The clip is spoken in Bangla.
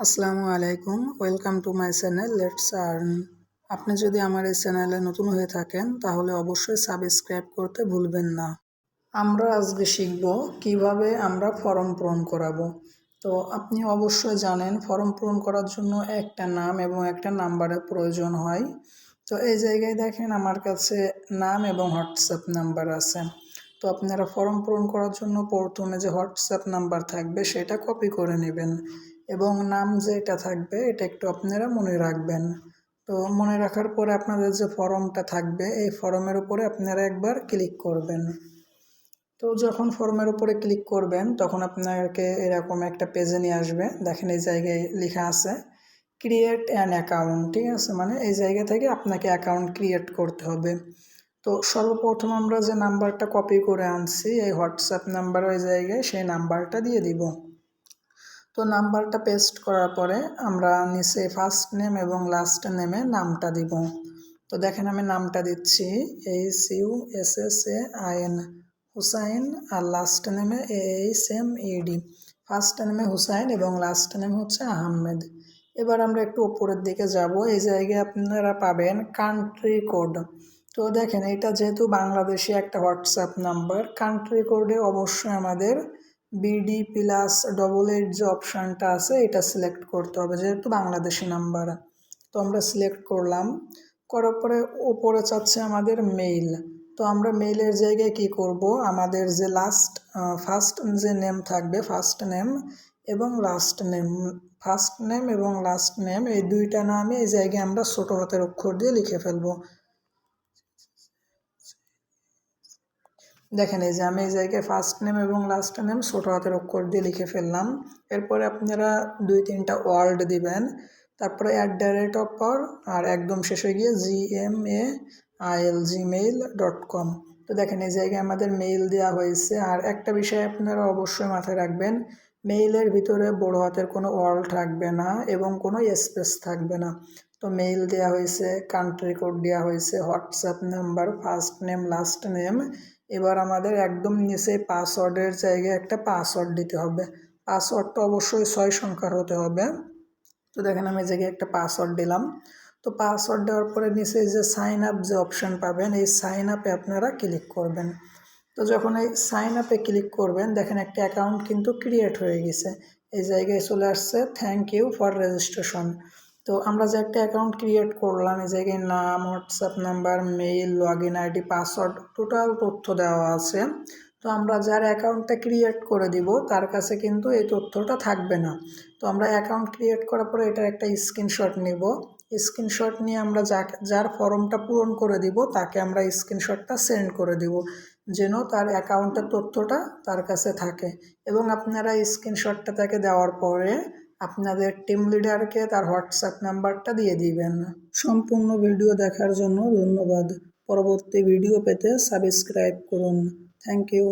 আসসালামু আলাইকুম, welcome to my channel, let's earn. আপনি যদি আমার এই চ্যানেলে নতুন হয়ে থাকেন, তাহলে অবশ্যই সাবস্ক্রাইব করতে ভুলবেন না। আমরা আজকে শিখব কীভাবে আমরা ফর্ম পূরণ করাবো। তো আপনি অবশ্যই জানেন, ফর্ম পূরণ করার জন্য একটা নাম এবং একটা নাম্বারের প্রয়োজন হয়। তো এই জায়গায় দেখেন আমার কাছে নাম এবং হোয়াটসঅ্যাপ নাম্বার আছে। তো আপনারা ফর্ম পূরণ করার জন্য প্রথমে যে হোয়াটসঅ্যাপ নাম্বার থাকবে, সেটা কপি করে নেবেন। এবং নাম যেটা থাকবে, এটা একটু আপনারা মনে রাখবেন। তো মনে রাখার পরে আপনাদের যে ফর্মটা থাকবে, এই ফর্মের উপরে আপনারা একবার ক্লিক করবেন। তো যখন ফর্মের উপরে ক্লিক করবেন, তখন আপনাকে এরকম একটা পেজে নিয়ে আসবে। দেখেন এই জায়গায় লেখা আছে ক্রিয়েট অ্যান অ্যাকাউন্ট ঠিক আছে? মানে এই জায়গা থেকে আপনাকে অ্যাকাউন্ট ক্রিয়েট করতে হবে। তো সর্বপ্রথম আমরা যে নাম্বারটা কপি করে আনছি, এই হোয়াটসঅ্যাপ নাম্বার ওই জায়গায় সেই নাম্বারটা দিয়ে দিব। তো নাম্বারটা পেস্ট করার পরে আমরা নিচে ফার্স্ট নেম এবং লাস্ট নেমে নামটা দিব। তো দেখেন আমি নামটা দিচ্ছি H U S S A I N Hussain, R last নেমে H M E D first নেমে হুসাইন এবং লাস্ট নেম হচ্ছে আহমেদ। এবার আমরা একটু ওপরের দিকে যাব, এই জায়গায় আপনারা পাবেন কান্ট্রি কোড তো দেখেন, এটা যেহেতু বাংলাদেশি একটা হোয়াটসঅ্যাপ নাম্বার কান্ট্রি কোডে অবশ্যই আমাদের বিডি প্লাস ডবল এইট যে অপশানটা আছে, এটা সিলেক্ট করতে হবে, যেহেতু বাংলাদেশি নাম্বার তো আমরা সিলেক্ট করলাম, করার পরে ওপরে চাচ্ছে আমাদের মেইল তো আমরা মেইলের জায়গায় কি করব? আমাদের যে লাস্ট ফার্স্ট যে নেম থাকবে ফার্স্ট নেম এবং লাস্ট নেম ফার্স্ট নেম এবং লাস্ট নেম এই দুইটা নামে এই জায়গায় আমরা ছোটো হাতের অক্ষর দিয়ে লিখে ফেলব। দেখেন এই যে আমি এই জায়গায় ফার্স্ট নেম এবং লাস্ট নেম ছোটো হাতের অক্ষর দিয়ে লিখে ফেললাম। এরপরে আপনারা দুই তিনটা ওয়ার্ড দিবেন। তারপরে at the rate of power আর একদম শেষে গিয়ে G M A I L Gmail dot com তো দেখেন এই জায়গায় আমাদের মেইল দেওয়া হয়েছে। আর একটা বিষয় আপনারা অবশ্যই মাথায় রাখবেন মেইলের ভিতরে বড় হাতের কোনো ওয়ার্ড থাকবে না এবং কোনো স্পেস থাকবে না। তো মেইল দেওয়া হয়েছে কান্ট্রি কোড দেওয়া হয়েছে WhatsApp number first name last name এবার আমাদের একদম নিচে পাসওয়ার্ডের জায়গায় একটা পাসওয়ার্ড দিতে হবে। পাসওয়ার্ডটা অবশ্যই ছয় সংখ্যার হতে হবে। তো দেখেন আমি জায়গায় একটা পাসওয়ার্ড দিলাম। তো পাসওয়ার্ড দেওয়ার পরে নিচে যে সাইন আপ যে অপশান পাবেন, এই সাইন আপে আপনারা ক্লিক করবেন। তো যখন এই সাইন আপে ক্লিক করবেন, দেখেন একটা অ্যাকাউন্ট কিন্তু ক্রিয়েট হয়ে গেছে। এই জায়গায় চলে আসছে থ্যাংক ইউ ফর রেজিস্ট্রেশন তো আমরা যে একটা অ্যাকাউন্ট ক্রিয়েট করলাম, এই জায়গায় নাম WhatsApp number mail log in ID password total তথ্য দেওয়া আছে। তো আমরা যার অ্যাকাউন্টটা ক্রিয়েট করে দিব, তার কাছে কিন্তু এই তথ্যটা থাকবে না। তো আমরা অ্যাকাউন্ট ক্রিয়েট করার পরে এটার একটা স্ক্রিনশট নিব। স্ক্রিনশট নিয়ে আমরা যার ফর্মটা পূরণ করে দিব, তাকে আমরা স্ক্রিনশটটা সেন্ড করে দিব, যেন তার অ্যাকাউন্টের তথ্যটা তার কাছে থাকে। এবং আপনারা স্ক্রিনশটটা তাকে দেওয়ার পরে আপনাদের টিম লিডারকে তার হোয়াটসঅ্যাপ নাম্বারটা দিয়ে দিবেন। সম্পূর্ণ ভিডিও দেখার জন্য ধন্যবাদ। পরবর্তী ভিডিও পেতে সাবস্ক্রাইব করুন। Thank you